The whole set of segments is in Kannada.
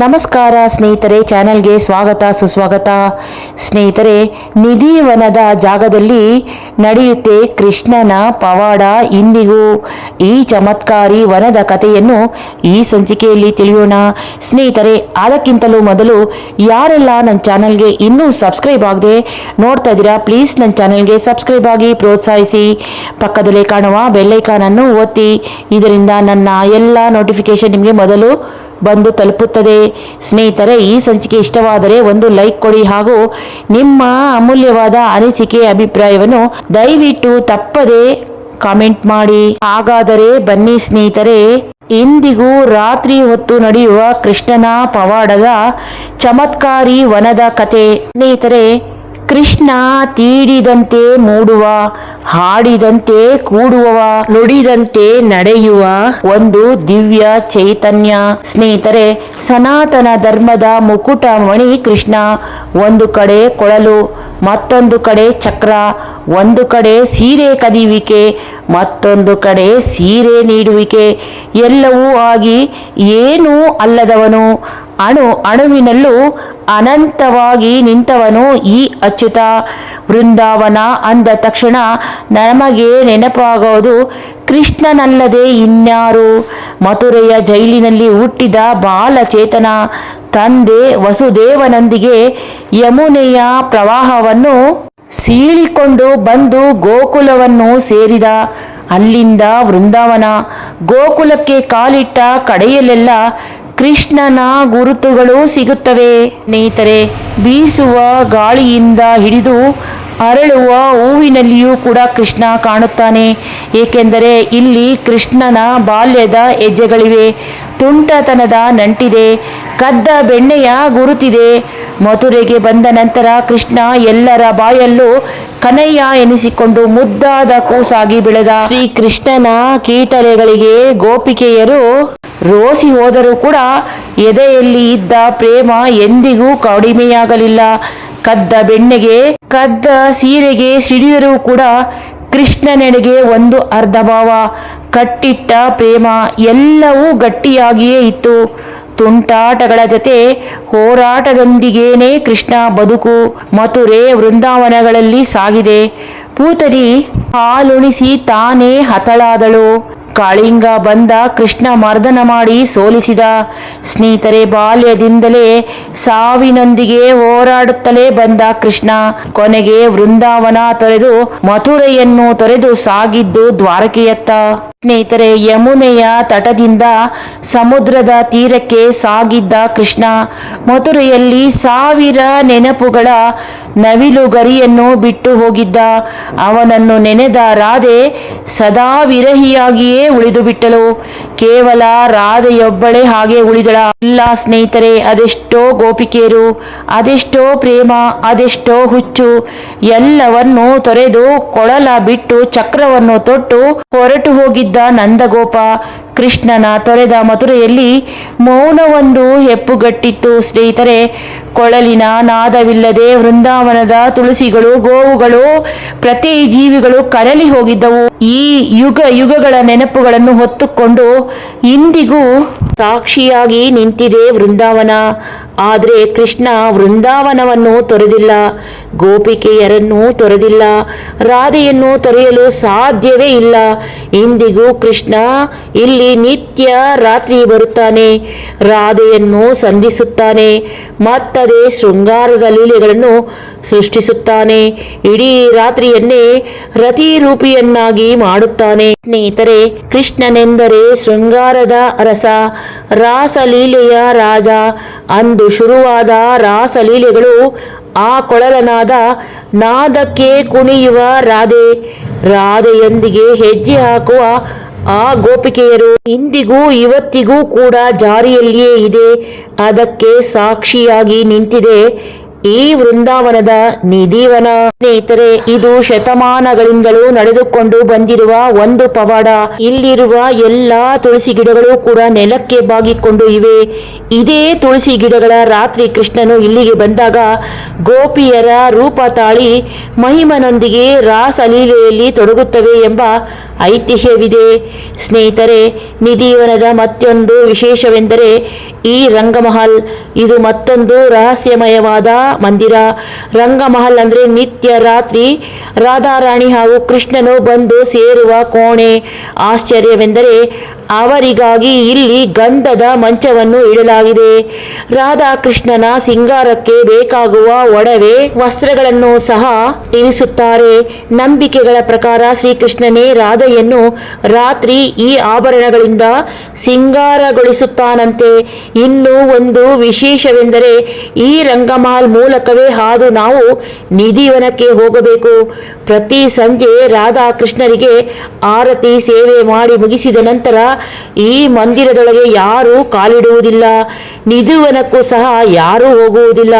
ನಮಸ್ಕಾರ ಸ್ನೇಹಿತರೆ, ಚಾನೆಲ್ಗೆ ಸ್ವಾಗತ, ಸುಸ್ವಾಗತ. ಸ್ನೇಹಿತರೆ ನಿಧಿವನದ ಜಾಗದಲ್ಲಿ ನಡೆಯುತ್ತೆ ಕೃಷ್ಣನ ಪವಾಡ ಇಂದಿಗೂ. ಈ ಚಮತ್ಕಾರಿ ವನದ ಕಥೆಯನ್ನು ಈ ಸಂಚಿಕೆಯಲ್ಲಿ ತಿಳಿಯೋಣ. ಸ್ನೇಹಿತರೆ, ಅದಕ್ಕಿಂತಲೂ ಮೊದಲು ಯಾರೆಲ್ಲ ನನ್ನ ಚಾನಲ್ಗೆ ಇನ್ನೂ ಸಬ್ಸ್ಕ್ರೈಬ್ ಆಗದೆ ನೋಡ್ತಾ ಇದ್ದೀರಾ, ಪ್ಲೀಸ್ ನನ್ನ ಚಾನಲ್ಗೆ ಸಬ್ಸ್ಕ್ರೈಬ್ ಆಗಿ ಪ್ರೋತ್ಸಾಹಿಸಿ. ಪಕ್ಕದಲ್ಲೇ ಕಾಣುವ ಬೆಲ್ಲೈಕಾನನ್ನು ಒತ್ತಿ. ಇದರಿಂದ ನನ್ನ ಎಲ್ಲ ನೋಟಿಫಿಕೇಶನ್ ನಿಮಗೆ ಮೊದಲು ಬಂದು ತಲುಪುತ್ತದೆ. ಸ್ನೇಹಿತರೆ, ಈ ಸಂಚಿಕೆ ಇಷ್ಟವಾದರೆ ಒಂದು ಲೈಕ್ ಕೊಡಿ ಹಾಗೂ ನಿಮ್ಮ ಅಮೂಲ್ಯವಾದ ಅನಿಸಿಕೆ ಅಭಿಪ್ರಾಯವನ್ನು ದಯವಿಟ್ಟು ತಪ್ಪದೆ ಕಾಮೆಂಟ್ ಮಾಡಿ. ಹಾಗಾದರೆ ಬನ್ನಿ ಸ್ನೇಹಿತರೆ, ಇಂದಿಗೂ ರಾತ್ರಿ ಹೊತ್ತು ನಡೆಯುವ ಕೃಷ್ಣನ ಪವಾಡದ ಚಮತ್ಕಾರಿ ವನದ ಕತೆ. ಸ್ನೇಹಿತರೆ ಕೃಷ್ಣ ತೀಡಿದಂತೆ ಮೂಡುವ ಹಾಡಿದಂತೆ ಕೂಡುವವ, ನುಡಿದಂತೆ ನಡೆಯುವ ಒಂದು ದಿವ್ಯ ಚೈತನ್ಯ. ಸ್ನೇಹಿತರೆ, ಸನಾತನ ಧರ್ಮದ ಮುಕುಟ ಮಣಿ ಕೃಷ್ಣ ಒಂದು ಕಡೆ ಕೊಳಲು, ಮತ್ತೊಂದು ಕಡೆ ಚಕ್ರ ಒಂದು ಕಡೆ ಸೀರೆ ಕದಿಯುವಿಕೆ, ಮತ್ತೊಂದು ಕಡೆ ಸೀರೆ ನೀಡುವಿಕೆ, ಎಲ್ಲವೂ ಆಗಿ ಏನೂ ಅಲ್ಲದವನು. ಅಣು, ಅಣುವಿನಲ್ಲೂ ಅನಂತವಾಗಿ ನಿಂತವನು ಈ ಅಚ್ಯುತ. ಬೃಂದಾವನ ಅಂದ ತಕ್ಷಣ ನಮಗೆ ನೆನಪಾಗೋದು ಕೃಷ್ಣನಲ್ಲದೆ ಇನ್ಯಾರು? ಮಥುರೆಯ ಜೈಲಿನಲ್ಲಿ ಹುಟ್ಟಿದ ಬಾಲಚೇತನ ತಂದೆ ವಸುದೇವನೊಂದಿಗೆ ಯಮುನೆಯ ಪ್ರವಾಹವನ್ನು ಸೀಳಿಕೊಂಡು ಬಂದು ಗೋಕುಲವನ್ನು ಸೇರಿದ ಅಲ್ಲಿಂದ ವೃಂದಾವನ. ಗೋಕುಲಕ್ಕೆ ಕಾಲಿಟ್ಟ ಕಡೆಯಲ್ಲೆಲ್ಲ ಕೃಷ್ಣನ ಗುರುತುಗಳು ಸಿಗುತ್ತವೆ. ಸ್ನೇಹಿತರೆ, ಬೀಸುವ ಗಾಳಿಯಿಂದ ಹಿಡಿದು ಅರಳುವ ಹೂವಿನಲ್ಲಿಯೂ ಕೂಡ ಕೃಷ್ಣ ಕಾಣುತ್ತಾನೆ. ಏಕೆಂದರೆ ಇಲ್ಲಿ ಕೃಷ್ಣನ ಬಾಲ್ಯದ ಹೆಜ್ಜೆಗಳಿವೆ. ತುಂಟತನದ ನಂಟಿದೆ. ಕದ್ದ ಬೆಣ್ಣೆಯ ಗುರುತಿದೆ. ಮಧುರೆಗೆ ಬಂದ ನಂತರ ಕೃಷ್ಣ ಎಲ್ಲರ ಬಾಯಲ್ಲೂ ಕನಯ್ಯ ಎನಿಸಿಕೊಂಡು ಮುದ್ದಾದ ಕೂಸಾಗಿ ಬೆಳೆದ. ಶ್ರೀ ಕೃಷ್ಣನ ಕೀಟಲೆಗಳಿಗೆ ಗೋಪಿಕೆಯರು ರೋಸಿ ಹೋದರೂ ಕೂಡ ಎದೆಯಲ್ಲಿ ಇದ್ದ ಪ್ರೇಮ ಎಂದಿಗೂ ಕಡಿಮೆಯಾಗಲಿಲ್ಲ. ಕದ್ದ ಬೆಣ್ಣೆಗೆ, ಕದ್ದ ಸೀರೆಗೆ ಸಿಡಿದರೂ ಕೂಡ ಕೃಷ್ಣನೆಡೆಗೆ ಒಂದು ಅರ್ಧ ಭಾವ ಕಟ್ಟಿಟ್ಟ ಪ್ರೇಮ ಎಲ್ಲವೂ ಗಟ್ಟಿಯಾಗಿಯೇ ಇತ್ತು. ತುಂಟಾಟಗಳ ಜೊತೆ ಹೋರಾಟದೊಂದಿಗೇನೆ ಕೃಷ್ಣ ಬದುಕು, ಮಥುರೆ ವೃಂದಾವನಗಳಲ್ಲಿ ಸಾಗಿದೆ. ಪೂತರಿ ಹಾಲುಣಿಸಿ ತಾನೇ ಹತಳಾದಳು. ಕಾಳಿಂಗ ಬಂದ ಕೃಷ್ಣ ಮರ್ದನ ಮಾಡಿ ಸೋಲಿಸಿದ. ಸ್ನೇಹಿತರೆ, ಬಾಲ್ಯದಿಂದಲೇ ಸಾವಿನೊಂದಿಗೆ ಹೋರಾಡುತ್ತಲೇ ಬಂದ ಕೃಷ್ಣ ಕೊನೆಗೆ ವೃಂದಾವನ ತೊರೆದು ಮಥುರೆಯನ್ನು ತೊರೆದು ಸಾಗಿದ್ದು ದ್ವಾರಕೆಯತ್ತ. ಸ್ನೇಹಿತರೆ, ಯಮುನೆಯ ತಟದಿಂದ ಸಮುದ್ರದ ತೀರಕ್ಕೆ ಸಾಗಿದ್ದ ಕೃಷ್ಣ ಮಥುರೆಯಲ್ಲಿ ಸಾವಿರ ನೆನಪುಗಳ ನವಿಲು ಗರಿಯನ್ನು ಬಿಟ್ಟು ಹೋಗಿದ್ದ. ಅವನನ್ನು ನೆನೆದ ರಾಧೆ ಸದಾ ವಿರಹಿಯಾಗಿಯೇ ಉಳಿದು ಬಿಟ್ಟಳು. ಕೇವಲ ರಾಧೆಯೊಬ್ಬಳೇ ಹಾಗೆ ಉಳಿದಳ. ಇಲ್ಲ ಸ್ನೇಹಿತರೆ, ಅದೆಷ್ಟೋ ಗೋಪಿಕೆಯರು, ಅದೆಷ್ಟೋ ಪ್ರೇಮ, ಅದೆಷ್ಟೋ ಹುಚ್ಚು, ಎಲ್ಲವನ್ನು ತೊರೆದು ಕೊಳಲ ಬಿಟ್ಟು ಚಕ್ರವನ್ನು ತೊಟ್ಟು ಹೊರಟು ಹೋಗಿದ್ದ ನಂದಗೋಪ. ಕೃಷ್ಣನ ತೊರೆದ ಮಥುರೆಯಲ್ಲಿ ಮೌನವೊಂದು ಹೆಪ್ಪುಗಟ್ಟಿತ್ತು ಸ್ನೇಹಿತರೆ. ಕೊಳಲಿನ ನಾದವಿಲ್ಲದೆ ವೃಂದಾವನದ ತುಳಸಿಗಳು, ಗೋವುಗಳು, ಪ್ರತಿ ಜೀವಿಗಳು ಕರಲಿ ಹೋಗಿದ್ದವು. ಈ ಯುಗ ಯುಗಗಳ ನೆನಪುಗಳನ್ನು ಹೊತ್ತುಕೊಂಡು ಇಂದಿಗೂ ಸಾಕ್ಷಿಯಾಗಿ ನಿಂತಿದೆ ವೃಂದಾವನ. ಆದರೆ ಕೃಷ್ಣ ವೃಂದಾವನವನ್ನು ತೊರೆದಿಲ್ಲ, ಗೋಪಿಕೆಯರನ್ನು ತೊರೆದಿಲ್ಲ, ರಾಧೆಯನ್ನು ತೊರೆಯಲು ಸಾಧ್ಯವೇ ಇಲ್ಲ. ಇಂದಿಗೂ ಕೃಷ್ಣ ಇಲ್ಲಿ ನಿತ್ಯ ರಾತ್ರಿ ಬರುತ್ತಾನೆ, ರಾಧೆಯನ್ನು ಸಂಧಿಸುತ್ತಾನೆ, ಮತ್ತದೇ ಶೃಂಗಾರದ ಲೀಲೆಗಳನ್ನು ಸೃಷ್ಟಿಸುತ್ತಾನೆ, ಇಡೀ ರಾತ್ರಿಯನ್ನೇ ರತಿರೂಪಿಯನ್ನಾಗಿ ಮಾಡುತ್ತಾನೆ. ಸ್ನೇಹಿತರೆ, ಕೃಷ್ಣನೆಂದರೆ ಶೃಂಗಾರದ ರಸ, ರಾಸಲೀಲೆಯ ರಾಜ, ಅಂದು ಶುರುವಾದ ರಾಸಲೀಲೆಗಳು ಆ ಕೊಳಲನಾದ ನಾದಕ್ಕೆ ಕುಣಿಯುವ ರಾಧೆ, ರಾಧೆಯೊಂದಿಗೆ ಹೆಜ್ಜೆ ಹಾಕುವ ಆ ಗೋಪಿಕೆಯರು ಇಂದಿಗೂ ಇವತ್ತಿಗೂ ಕೂಡ ಜಾರಿಯಲ್ಲಿಯೇ ಇದೆ. ಅದಕ್ಕೆ ಸಾಕ್ಷಿಯಾಗಿ ನಿಂತಿದೆ. ಈ ವೃಂದಾವನದ ನಿಧಿವನ ಸ್ನೇಹಿತರೆ, ಇದು ಶತಮಾನಗಳಿಂದಲೂ ನಡೆದುಕೊಂಡು ಬಂದಿರುವ ಒಂದು ಪವಾಡ. ಇಲ್ಲಿರುವ ಎಲ್ಲಾ ತುಳಸಿ ಗಿಡಗಳು ಕೂಡ ನೆಲಕ್ಕೆ ಬಾಗಿಕೊಂಡು ಇವೆ. ಇದೇ ತುಳಸಿ ಗಿಡಗಳ ರಾತ್ರಿ ಕೃಷ್ಣನು ಇಲ್ಲಿಗೆ ಬಂದಾಗ ಗೋಪಿಯರ ರೂಪ ತಾಳಿ ಮಹಿಮನೊಂದಿಗೆ ರಾಸಲೀಲೆಯಲ್ಲಿ ತೊಡಗುತ್ತವೆ ಎಂಬ ಐತಿಹ್ಯವಿದೆ. ಸ್ನೇಹಿತರೆ, ನಿಧಿವನದ ಮತ್ತೊಂದು ವಿಶೇಷವೆಂದರೆ ಈ ರಂಗಮಹಲ್. ಇದು ಮತ್ತೊಂದು ರಹಸ್ಯಮಯವಾದ ಮಂದಿರ ರಂಗಮಹಲ್ ಅಂದ್ರೆ ನಿತ್ಯ ರಾತ್ರಿ. ರಾಧಾರಾಣಿ ಹಾಗೂ ಕೃಷ್ಣನು ಬಂದು ಸೇರುವ ಕೋಣೆ. ಆಶ್ಚರ್ಯವೆಂದರೆ ಅವರಿಗಾಗಿ ಇಲ್ಲಿ ಗಂಧದ ಮಂಚವನ್ನು ಇಡಲಾಗಿದೆ. ರಾಧಾಕೃಷ್ಣನ ಸಿಂಗಾರಕ್ಕೆ ಬೇಕಾಗುವ ಒಡವೆ ವಸ್ತ್ರಗಳನ್ನು ಸಹ ಇರಿಸುತ್ತಾರೆ. ನಂಬಿಕೆಗಳ ಪ್ರಕಾರ ಶ್ರೀಕೃಷ್ಣನೇ ರಾಧೆಯನ್ನು ರಾತ್ರಿ ಈ ಆಭರಣಗಳಿಂದ ಸಿಂಗಾರಗೊಳಿಸುತ್ತಾನಂತೆ. ಇನ್ನೂ ಒಂದು ವಿಶೇಷವೆಂದರೆ ಈ ರಂಗಮಾಲ್ ಮೂಲಕವೇ ಹಾದು ನಾವು ನಿಧಿವನಕ್ಕೆ ಹೋಗಬೇಕು. ಪ್ರತಿ ಸಂಜೆ ರಾಧಾಕೃಷ್ಣರಿಗೆ ಆರತಿ ಸೇವೆ ಮಾಡಿ ಮುಗಿಸಿದ ನಂತರ ಈ ಮಂದಿರದೊಳಗೆ ಯಾರೂ ಕಾಲಿಡುವುದಿಲ್ಲ ನಿಧುವನಕ್ಕೂ ಸಹ ಯಾರೂ ಹೋಗುವುದಿಲ್ಲ.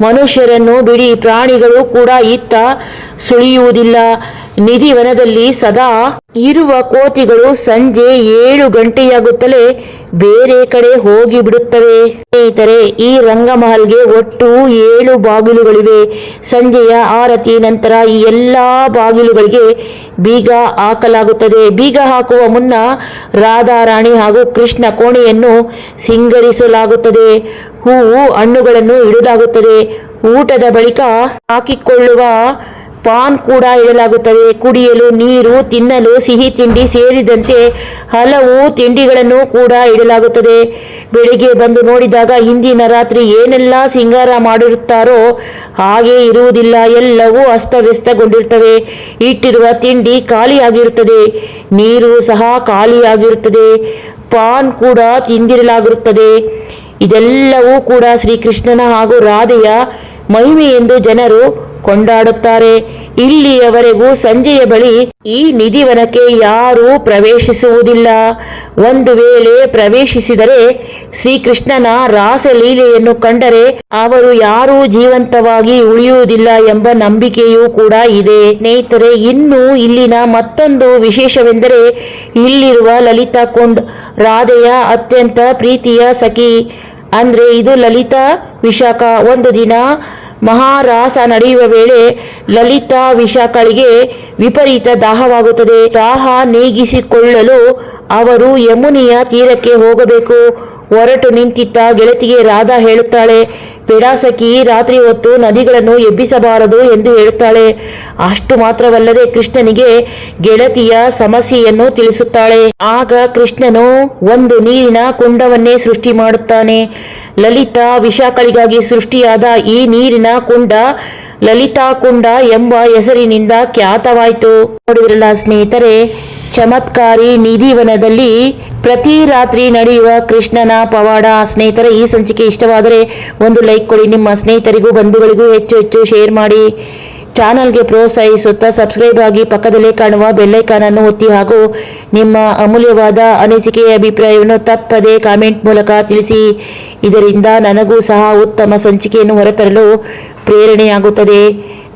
ಮನುಷ್ಯರನ್ನು ಬಿಡಿ ಪ್ರಾಣಿಗಳು ಕೂಡ ಇತ್ತ ಸುಳಿಯುವುದಿಲ್ಲ. ನಿಧಿವನದಲ್ಲಿ ಸದಾ ಇರುವ ಕೋತಿಗಳು ಸಂಜೆ ಏಳು ಗಂಟೆಯಾಗುತ್ತಲೇ ಬೇರೆ ಕಡೆ ಹೋಗಿ ಬಿಡುತ್ತವೆ ಸ್ನೇಹಿತರೆ, ಈ ರಂಗಮಹಲ್ಗೆ ಒಟ್ಟು ಏಳು ಬಾಗಿಲುಗಳಿವೆ. ಸಂಜೆಯ ಆರತಿ ನಂತರ ಈ ಎಲ್ಲಾ ಬಾಗಿಲುಗಳಿಗೆ ಬೀಗ ಹಾಕಲಾಗುತ್ತದೆ. ಬೀಗ ಹಾಕುವ ಮುನ್ನ ರಾಧಾರಾಣಿ ಹಾಗೂ ಕೃಷ್ಣ ಕೋಣೆಯನ್ನು ಸಿಂಗರಿಸಲಾಗುತ್ತದೆ. ಹೂವು ಹಣ್ಣುಗಳನ್ನು ಇಡಲಾಗುತ್ತದೆ. ಊಟದ ಬಳಿಕ ಹಾಕಿಕೊಳ್ಳುವ ಪಾನ್ ಕೂಡ ಇಡಲಾಗುತ್ತದೆ. ಕುಡಿಯಲು ನೀರು, ತಿನ್ನಲು ಸಿಹಿ ತಿಂಡಿ ಸೇರಿದಂತೆ ಹಲವು ತಿಂಡಿಗಳನ್ನು ಕೂಡ ಇಡಲಾಗುತ್ತದೆ. ಬೆಳಿಗ್ಗೆ ಬಂದು ನೋಡಿದಾಗ ಹಿಂದಿನ ರಾತ್ರಿ ಏನೆಲ್ಲ ಸಿಂಗಾರ ಮಾಡಿರುತ್ತಾರೋ ಹಾಗೆ ಇರುವುದಿಲ್ಲ. ಎಲ್ಲವೂ ಅಸ್ತವ್ಯಸ್ತಗೊಂಡಿರುತ್ತವೆ. ಇಟ್ಟಿರುವ ತಿಂಡಿ ಖಾಲಿಯಾಗಿರುತ್ತದೆ. ನೀರು ಸಹ ಖಾಲಿಯಾಗಿರುತ್ತದೆ. ಪಾನ್ ಕೂಡ ತಿಂದಿರಲಾಗಿರುತ್ತದೆ. ಇದೆಲ್ಲವೂ ಕೂಡ ಶ್ರೀಕೃಷ್ಣನ ಹಾಗೂ ರಾಧೆಯ ಮಹಿಮೆ ಎಂದು ಜನರು ಕೊಂಡಾಡುತ್ತಾರೆ. ಇಲ್ಲಿಯವರೆಗೂ ಸಂಜೆಯ ಬಳಿ ಈ ನಿಧಿವನಕ್ಕೆ ಯಾರೂ ಪ್ರವೇಶಿಸುವುದಿಲ್ಲ. ಒಂದು ವೇಳೆ ಪ್ರವೇಶಿಸಿದರೆ ಶ್ರೀಕೃಷ್ಣನ ರಾಸಲೀಲೆಯನ್ನು ಕಂಡರೆ ಅವರು ಯಾರೂ ಜೀವಂತವಾಗಿ ಉಳಿಯುವುದಿಲ್ಲ ಎಂಬ ನಂಬಿಕೆಯೂ ಕೂಡ ಇದೆ. ಸ್ನೇಹಿತರೆ, ಇನ್ನು ಇಲ್ಲಿನ ಮತ್ತೊಂದು ವಿಶೇಷವೆಂದರೆ ಇಲ್ಲಿರುವ ಲಲಿತಾ ಕೊಂಡ್, ರಾಧೆಯ ಅತ್ಯಂತ ಪ್ರೀತಿಯ ಸಖಿ. ಅಂದ್ರೆ ಇದು ಲಲಿತಾ ವಿಶಾಖ. ಒಂದು ದಿನ ಮಹಾರಾಸ ನಡೆಯುವ ವೇಳೆ ಲಲಿತಾ ವಿಷಾಕಳಿಗೆ ವಿಪರೀತ ದಾಹವಾಗುತ್ತದೆ. ದಾಹ ನೀಗಿಸಿಕೊಳ್ಳಲು ಅವರು ಯಮುನಿಯ ತೀರಕ್ಕೆ ಹೋಗಬೇಕು. ಹೊರಟು ನಿಂತಿದ್ದ ಗೆಳತಿಗೆ ರಾಧಾ ಹೇಳುತ್ತಾಳೆ, ಪಿಡಾಸಕಿ, ರಾತ್ರಿ ಹೊತ್ತು ನದಿಗಳನ್ನು ಎಬ್ಬಿಸಬಾರದು ಎಂದು ಹೇಳುತ್ತಾಳೆ. ಅಷ್ಟು ಮಾತ್ರವಲ್ಲದೆ ಕೃಷ್ಣನಿಗೆ ಗೆಳತಿಯ ಸಮಸ್ಯೆಯನ್ನು ತಿಳಿಸುತ್ತಾಳೆ. ಆಗ ಕೃಷ್ಣನು ಒಂದು ನೀರಿನ ಕುಂಡವನ್ನೇ ಸೃಷ್ಟಿ ಮಾಡುತ್ತಾನೆ. ಲಲಿತಾ ವಿಷಾಕಳಿಗಾಗಿ ಸೃಷ್ಟಿಯಾದ ಈ ನೀರಿನ ಕುಂಡ ಲಲಿತಾ ಕುಂಡ ಎಂಬ ಹೆಸರಿನಿಂದ ಖ್ಯಾತವಾಯಿತು. ನೋಡಿದ್ರಲ್ಲ ಸ್ನೇಹಿತರೆ ಚಮತ್ಕಾರಿ ನಿಧಿವನದಲ್ಲಿ ಪ್ರತಿ ರಾತ್ರಿ ನಡೆಯುವ ಕೃಷ್ಣನ ಪವಾಡ. ಸ್ನೇಹಿತರೆ, ಈ ಸಂಚಿಕೆ ಇಷ್ಟವಾದರೆ ಒಂದು ಲೈಕ್ ಕೊಡಿ. ನಿಮ್ಮ ಸ್ನೇಹಿತರಿಗೂ, ಬಂಧುಗಳಿಗೂ ಹೆಚ್ಚು ಹೆಚ್ಚು ಶೇರ್ ಮಾಡಿ. ಚಾನಲ್ಗೆ ಪ್ರೋತ್ಸಾಹಿಸುತ್ತಾ ಸಬ್ಸ್ಕ್ರೈಬ್ ಆಗಿ ಪಕ್ಕದಲ್ಲೇ ಕಾಣುವ ಬೆಲ್ಲೈಕಾನ್ ಅನ್ನು ಒತ್ತಿ ಹಾಗೂ ನಿಮ್ಮ ಅಮೂಲ್ಯವಾದ ಅನಿಸಿಕೆಯ ಅಭಿಪ್ರಾಯವನ್ನು ತಪ್ಪದೆ ಕಾಮೆಂಟ್ ಮೂಲಕ ತಿಳಿಸಿ. ಇದರಿಂದ ನನಗೂ ಸಹ ಉತ್ತಮ ಸಂಚಿಕೆಯನ್ನು ಹೊರತರಲು ಪ್ರೇರಣೆಯಾಗುತ್ತದೆ.